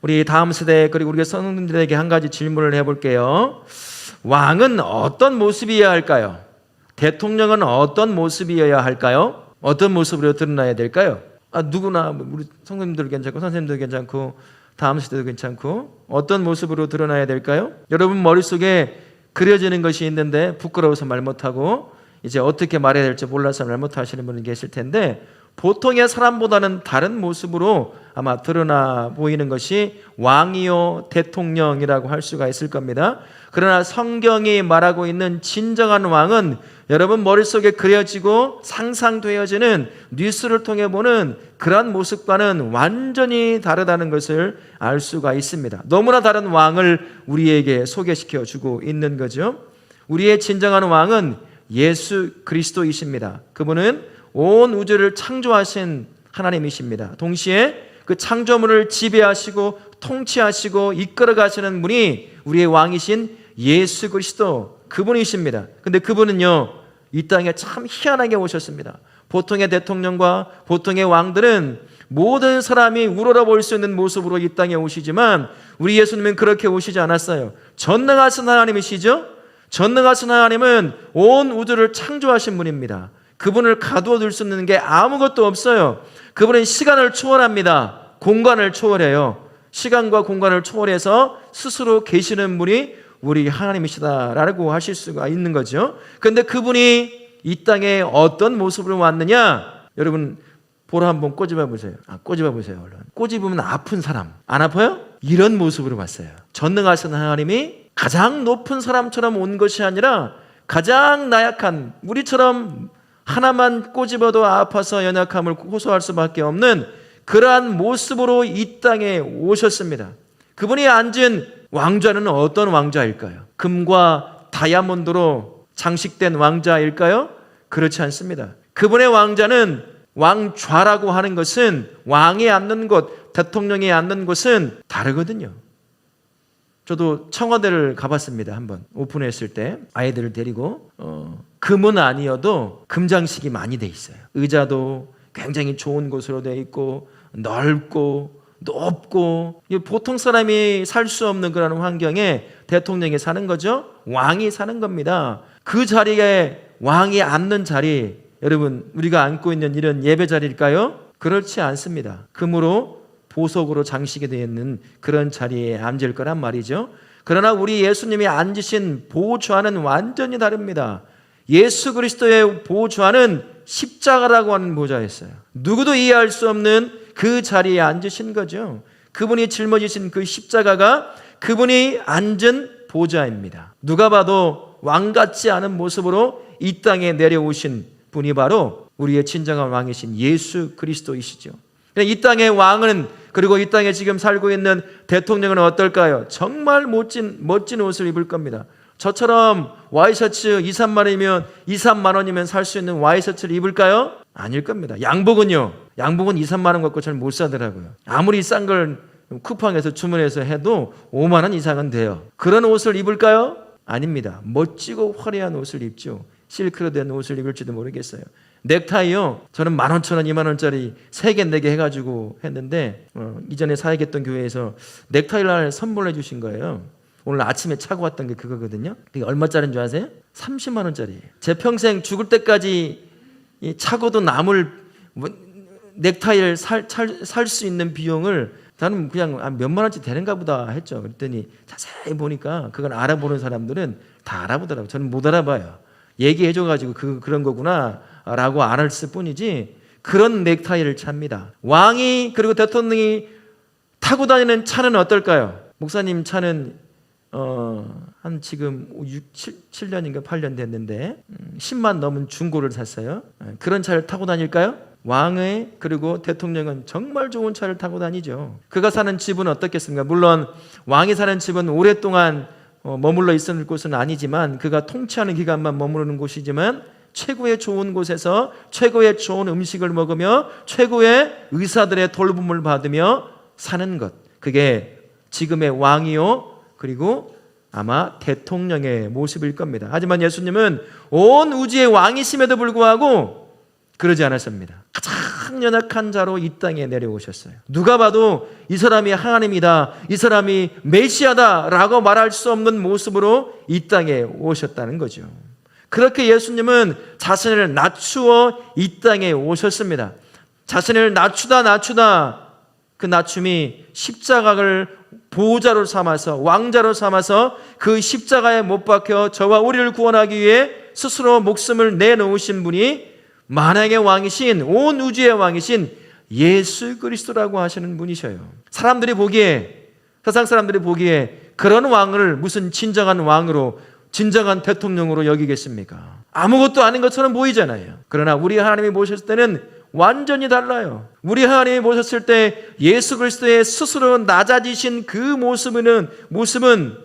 우리 다음 세대 그리고 우리 성도들에게 한 가지 질문을 해볼게요. 왕은 어떤 모습이어야 할까요? 대통령은 어떤 모습이어야 할까요? 어떤 모습으로 드러나야 될까요? 아, 누구나 뭐 우리 성도님들 괜찮고 선생님들 괜찮고 다음 세대도 괜찮고 어떤 모습으로 드러나야 될까요? 여러분 머릿속에 그려지는 것이 있는데 부끄러워서 말 못하고 이제 어떻게 말해야 될지 몰라서 말 못하시는 분이 계실 텐데 보통의 사람보다는 다른 모습으로 아마 드러나 보이는 것이 왕이요 대통령이라고 할 수가 있을 겁니다. 그러나 성경이 말하고 있는 진정한 왕은 여러분 머릿속에 그려지고 상상되어지는 뉴스를 통해 보는 그러한 모습과는 완전히 다르다는 것을 알 수가 있습니다. 너무나 다른 왕을 우리에게 소개시켜 주고 있는 거죠. 우리의 진정한 왕은 예수 그리스도이십니다. 그분은 온 우주를 창조하신 하나님이십니다. 동시에 그 창조물을 지배하시고 통치하시고 이끌어 가시는 분이 우리의 왕이신 예수 그리스도 그분이십니다. 근데 그분은요, 이 땅에 참 희한하게 오셨습니다. 보통의 대통령과 보통의 왕들은 모든 사람이 우러러 볼 수 있는 모습으로 이 땅에 오시지만 우리 예수님은 그렇게 오시지 않았어요. 전능하신 하나님이시죠? 전능하신 하나님은 온 우주를 창조하신 분입니다. 그분을 가두어 둘 수 있는 게 아무것도 없어요. 그분은 시간을 초월합니다. 공간을 초월해요. 시간과 공간을 초월해서 스스로 계시는 분이 우리 하나님이시다라고 하실 수가 있는 거죠. 근데 그분이 이 땅에 어떤 모습으로 왔느냐? 여러분 보라 한번 꼬집어 보세요. 아, 꼬집어 보세요, 얼른. 꼬집으면 아픈 사람. 안 아파요? 이런 모습으로 왔어요. 전능하신 하나님이 가장 높은 사람처럼 온 것이 아니라 가장 나약한 우리처럼 하나만 꼬집어도 아파서 연약함을 호소할 수밖에 없는 그러한 모습으로 이 땅에 오셨습니다. 그분이 앉은 왕좌는 어떤 왕좌일까요? 금과 다이아몬드로 장식된 왕좌일까요? 그렇지 않습니다. 그분의 왕좌는 왕좌라고 하는 것은 왕이 앉는 곳, 대통령이 앉는 곳은 다르거든요. 저도 청와대를 가봤습니다. 한번 오픈했을 때 아이들을 데리고 어, 금은 아니어도 금장식이 많이 돼 있어요. 의자도 굉장히 좋은 곳으로 돼 있고 넓고 높고 보통 사람이 살 수 없는 그런 환경에 대통령이 사는 거죠. 왕이 사는 겁니다. 그 자리에 왕이 앉는 자리 여러분 우리가 앉고 있는 이런 예배 자리일까요? 그렇지 않습니다. 금으로 보석으로 장식이 되어 있는 그런 자리에 앉을 거란 말이죠. 그러나 우리 예수님이 앉으신 보좌는 완전히 다릅니다. 예수 그리스도의 보좌는 십자가라고 하는 보좌였어요. 누구도 이해할 수 없는 그 자리에 앉으신 거죠. 그분이 짊어지신 그 십자가가 그분이 앉은 보좌입니다. 누가 봐도 왕 같지 않은 모습으로 이 땅에 내려오신 분이 바로 우리의 진정한 왕이신 예수 그리스도이시죠. 이 땅의 왕은 그리고 이 땅에 지금 살고 있는 대통령은 어떨까요? 정말 멋진 멋진 옷을 입을 겁니다. 저처럼 와이셔츠 2, 3만 원이면 2, 3만 원이면 살 수 있는 와이셔츠를 입을까요? 아닐 겁니다. 양복은요. 양복은 2, 3만 원 갖고 잘 못 사더라고요. 아무리 싼 걸 쿠팡에서 주문해서 해도 5만 원 이상은 돼요. 그런 옷을 입을까요? 아닙니다. 멋지고 화려한 옷을 입죠. 실크로 된 옷을 입을지도 모르겠어요. 넥타이요. 저는 만 원천 원, 이만 원짜리 세 개, 네 개 해가지고 했는데 어, 이전에 사역했던 교회에서 넥타이를 선물해 주신 거예요. 오늘 아침에 차고 왔던 게 그거거든요. 그게 얼마짜리인 줄 아세요? 30만 원짜리. 제 평생 죽을 때까지 이 차고도 남을 뭐, 넥타이를 살수 있는 비용을 나는 그냥 몇만 원치 되는가 보다 했죠. 그랬더니 자세히 보니까 그걸 알아보는 사람들은 다 알아보더라고요. 저는 못 알아봐요. 얘기해줘가지고 그, 그런 거구나 라고 알았을 뿐이지 그런 넥타이를 찹니다. 왕이 그리고 대통령이 타고 다니는 차는 어떨까요? 목사님 차는 어, 한 지금 6, 7, 년인가 8년 됐는데 10만 음, 넘은 중고를 샀어요. 예, 그런 차를 타고 다닐까요? 왕의 그리고 대통령은 정말 좋은 차를 타고 다니죠. 그가 사는 집은 어떻겠습니까? 물론 왕이 사는 집은 오랫동안 어, 머물러 있을 곳은 아니지만 그가 통치하는 기간만 머무르는 곳이지만 최고의 좋은 곳에서 최고의 좋은 음식을 먹으며 최고의 의사들의 돌봄을 받으며 사는 것. 그게 지금의 왕이요. 그리고 아마 대통령의 모습일 겁니다. 하지만 예수님은 온 우주의 왕이심에도 불구하고 그러지 않았습니다. 가장 연약한 자로 이 땅에 내려오셨어요. 누가 봐도 이 사람이 하나님이다, 이 사람이 메시아다라고 말할 수 없는 모습으로 이 땅에 오셨다는 거죠. 그렇게 예수님은 자신을 낮추어 이 땅에 오셨습니다. 자신을 낮추다 낮추다 그 낮춤이 십자가를 보호자로 삼아서 왕자로 삼아서 그 십자가에 못 박혀 저와 우리를 구원하기 위해 스스로 목숨을 내놓으신 분이 만왕의 왕이신 온 우주의 왕이신 예수 그리스도라고 하시는 분이셔요. 사람들이 보기에 세상 사람들이 보기에 그런 왕을 무슨 진정한 왕으로 진정한 대통령으로 여기겠습니까? 아무것도 아닌 것처럼 보이잖아요. 그러나 우리 하나님이 모셨을 때는 완전히 달라요. 우리 하나님이 모셨을 때 예수 그리스도의 스스로 낮아지신 그 모습은 모습은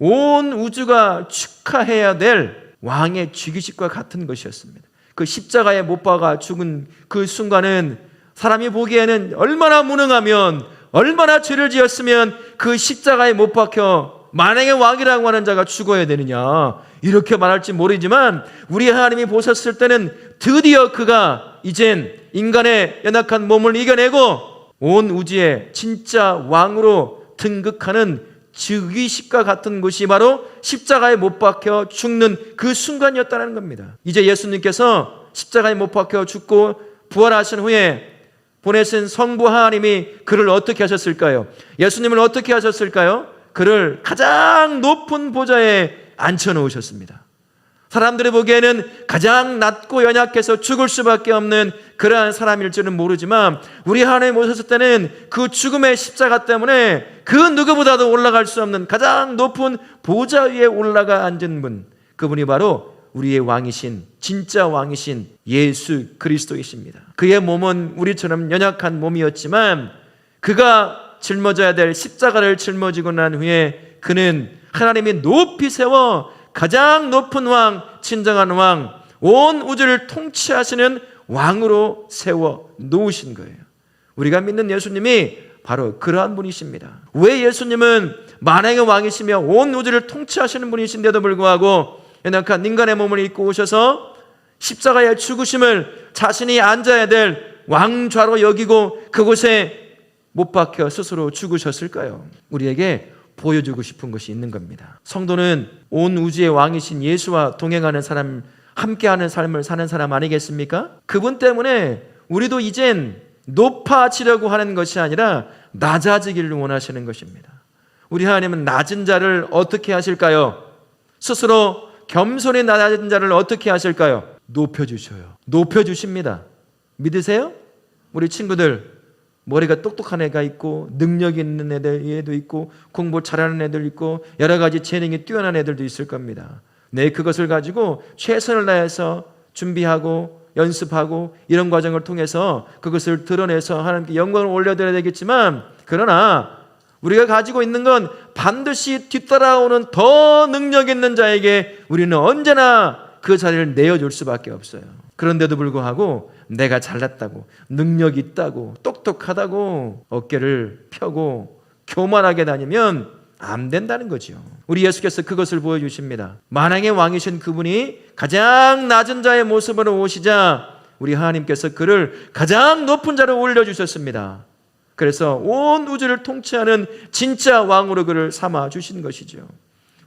온 우주가 축하해야 될 왕의 죽이식과 같은 것이었습니다. 그 십자가에 못 박아 죽은 그 순간은 사람이 보기에는 얼마나 무능하면 얼마나 죄를 지었으면 그 십자가에 못 박혀 만행의 왕이라고 하는 자가 죽어야 되느냐 이렇게 말할지 모르지만 우리 하나님이 보셨을 때는 드디어 그가 이젠 인간의 연약한 몸을 이겨내고 온 우주의 진짜 왕으로 등극하는 즉위식과 같은 것이 바로 십자가에 못 박혀 죽는 그 순간이었다는 겁니다. 이제 예수님께서 십자가에 못 박혀 죽고 부활하신 후에 보내신 성부 하나님이 그를 어떻게 하셨을까요? 예수님을 어떻게 하셨을까요? 그를 가장 높은 보좌에 앉혀 놓으셨습니다. 사람들이 보기에는 가장 낮고 연약해서 죽을 수밖에 없는 그러한 사람일 줄은 모르지만 우리 하나님 오셨을 때는 그 죽음의 십자가 때문에 그 누구보다도 올라갈 수 없는 가장 높은 보좌 위에 올라가 앉은 분 그분이 바로 우리의 왕이신 진짜 왕이신 예수 그리스도이십니다. 그의 몸은 우리처럼 연약한 몸이었지만 그가 짊어져야 될 십자가를 짊어지고 난 후에 그는 하나님이 높이 세워 가장 높은 왕, 진정한 왕, 온 우주를 통치하시는 왕으로 세워 놓으신 거예요. 우리가 믿는 예수님이 바로 그러한 분이십니다. 왜 예수님은 만행의 왕이시며 온 우주를 통치하시는 분이신데도 불구하고 연약한 인간의 몸을 입고 오셔서 십자가의 죽으심을 자신이 앉아야 될 왕좌로 여기고 그곳에 못 박혀 스스로 죽으셨을까요? 우리에게 보여주고 싶은 것이 있는 겁니다. 성도는 온 우주의 왕이신 예수와 동행하는 사람, 함께하는 삶을 사는 사람 아니겠습니까? 그분 때문에 우리도 이젠 높아지려고 하는 것이 아니라 낮아지기를 원하시는 것입니다. 우리 하나님은 낮은 자를 어떻게 하실까요? 스스로 겸손히 낮은 자를 어떻게 하실까요? 높여주셔요. 높여주십니다. 믿으세요? 우리 친구들 머리가 똑똑한 애가 있고 능력 있는 애들 얘도 있고 공부 잘하는 애들 있고 여러 가지 재능이 뛰어난 애들도 있을 겁니다. 네, 그것을 가지고 최선을 다해서 준비하고 연습하고 이런 과정을 통해서 그것을 드러내서 하나님께 영광을 올려드려야 되겠지만 그러나 우리가 가지고 있는 건 반드시 뒤따라오는 더 능력 있는 자에게 우리는 언제나 그 자리를 내어줄 수밖에 없어요. 그런데도 불구하고 내가 잘났다고 능력 있다고 똑똑하다고 어깨를 펴고 교만하게 다니면 안 된다는 거죠. 우리 예수께서 그것을 보여주십니다. 만왕의 왕이신 그분이 가장 낮은 자의 모습으로 오시자 우리 하나님께서 그를 가장 높은 자로 올려주셨습니다. 그래서 온 우주를 통치하는 진짜 왕으로 그를 삼아 주신 것이죠.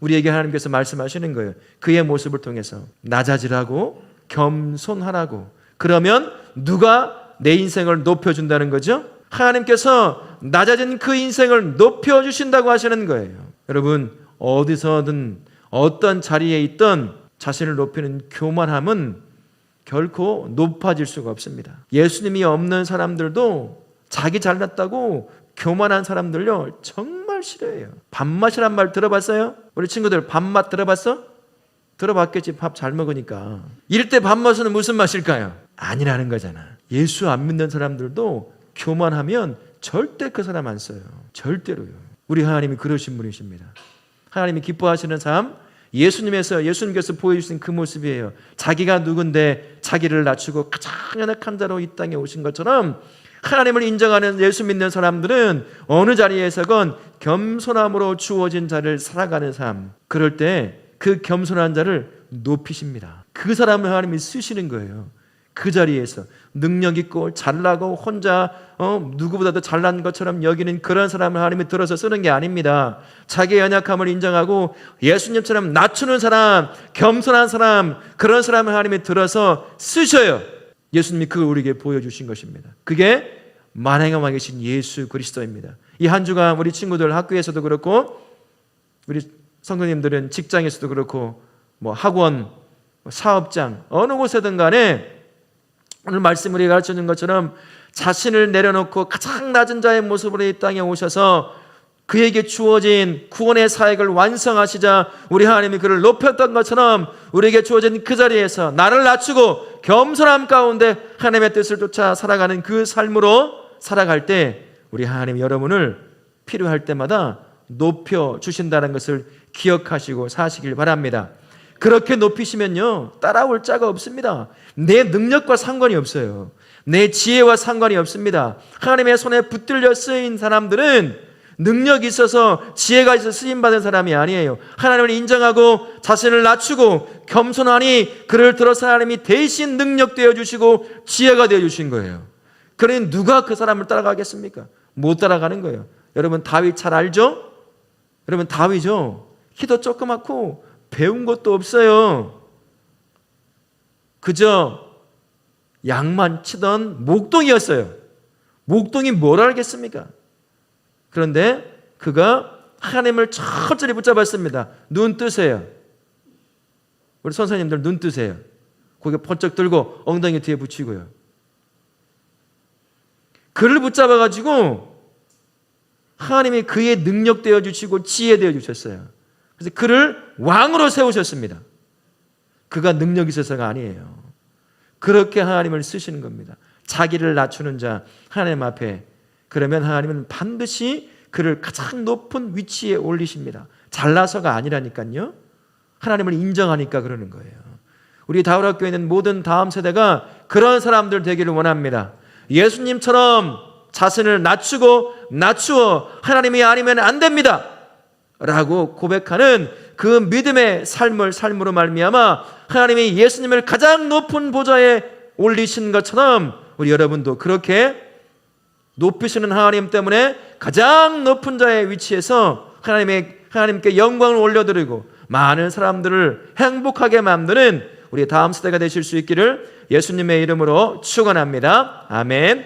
우리에게 하나님께서 말씀하시는 거예요. 그의 모습을 통해서 낮아지라고 겸손하라고. 그러면 누가 내 인생을 높여준다는 거죠? 하나님께서 낮아진 그 인생을 높여주신다고 하시는 거예요. 여러분, 어디서든 어떤 자리에 있던 자신을 높이는 교만함은 결코 높아질 수가 없습니다. 예수님이 없는 사람들도 자기 잘났다고 교만한 사람들요, 정말 싫어해요. 밥맛이란 말 들어봤어요? 우리 친구들 밥맛 들어봤어? 들어봤겠지. 밥 잘 먹으니까. 이럴 때 밥 맛은 무슨 맛일까요? 아니라는 거잖아. 예수 안 믿는 사람들도 교만하면 절대 그 사람 안 써요. 절대로요. 우리 하나님이 그러신 분이십니다. 하나님이 기뻐하시는 삶, 예수님에서 예수님께서 보여주신 그 모습이에요. 자기가 누군데 자기를 낮추고 가장 연약한 자로 이 땅에 오신 것처럼 하나님을 인정하는 예수 믿는 사람들은 어느 자리에서건 겸손함으로 주어진 자를 살아가는 삶. 그럴 때 그 겸손한 자를 높이십니다. 그 사람을 하나님이 쓰시는 거예요. 그 자리에서 능력 있고 잘나고 혼자 어, 누구보다도 잘난 것처럼 여기는 그런 사람을 하나님이 들어서 쓰는 게 아닙니다. 자기의 연약함을 인정하고 예수님처럼 낮추는 사람, 겸손한 사람, 그런 사람을 하나님이 들어서 쓰셔요. 예수님이 그걸 우리에게 보여주신 것입니다. 그게 만행함에 계신 예수 그리스도입니다. 이 한 주간 우리 친구들 학교에서도 그렇고 우리 성도님들은 직장에서도 그렇고 뭐 학원, 뭐 사업장 어느 곳에든 간에 오늘 말씀 우리 가르쳐 준 것처럼 자신을 내려놓고 가장 낮은 자의 모습으로 이 땅에 오셔서 그에게 주어진 구원의 사역을 완성하시자 우리 하나님이 그를 높였던 것처럼 우리에게 주어진 그 자리에서 나를 낮추고 겸손함 가운데 하나님의 뜻을 쫓아 살아가는 그 삶으로 살아갈 때 우리 하나님 여러분을 필요할 때마다 높여 주신다는 것을 기억하시고 사시길 바랍니다. 그렇게 높이시면요 따라올 자가 없습니다. 내 능력과 상관이 없어요. 내 지혜와 상관이 없습니다. 하나님의 손에 붙들려 쓰인 사람들은 능력이 있어서 지혜가 있어 쓰임 받은 사람이 아니에요. 하나님을 인정하고 자신을 낮추고 겸손하니 그를 들어서 하나님이 대신 능력 되어 주시고 지혜가 되어 주신 거예요. 그러니 누가 그 사람을 따라가겠습니까? 못 따라가는 거예요. 여러분 다윗 잘 알죠? 여러분 다윗죠. 키도 조그맣고 배운 것도 없어요. 그저 양만 치던 목동이었어요. 목동이 뭘 알겠습니까? 그런데 그가 하나님을 철저히 붙잡았습니다. 눈 뜨세요. 우리 선생님들 눈 뜨세요. 고개 번쩍 들고 엉덩이 뒤에 붙이고요. 그를 붙잡아가지고 하나님이 그의 능력 되어 주시고 지혜 되어 주셨어요. 그래서 그를 왕으로 세우셨습니다. 그가 능력 있어서가 아니에요. 그렇게 하나님을 쓰시는 겁니다. 자기를 낮추는 자 하나님 앞에 그러면 하나님은 반드시 그를 가장 높은 위치에 올리십니다. 잘나서가 아니라니까요. 하나님을 인정하니까 그러는 거예요. 우리 다울학교에 있는 모든 다음 세대가 그런 사람들 되기를 원합니다. 예수님처럼 자신을 낮추고 낮추어 하나님이 아니면 안 됩니다. 라고 고백하는 그 믿음의 삶을 삶으로 말미암아 하나님이 예수님을 가장 높은 보좌에 올리신 것처럼 우리 여러분도 그렇게 높이시는 하나님 때문에 가장 높은 자의 위치에서 하나님의 하나님께 영광을 올려드리고 많은 사람들을 행복하게 만드는 우리 다음 세대가 되실 수 있기를 예수님의 이름으로 축원합니다. 아멘.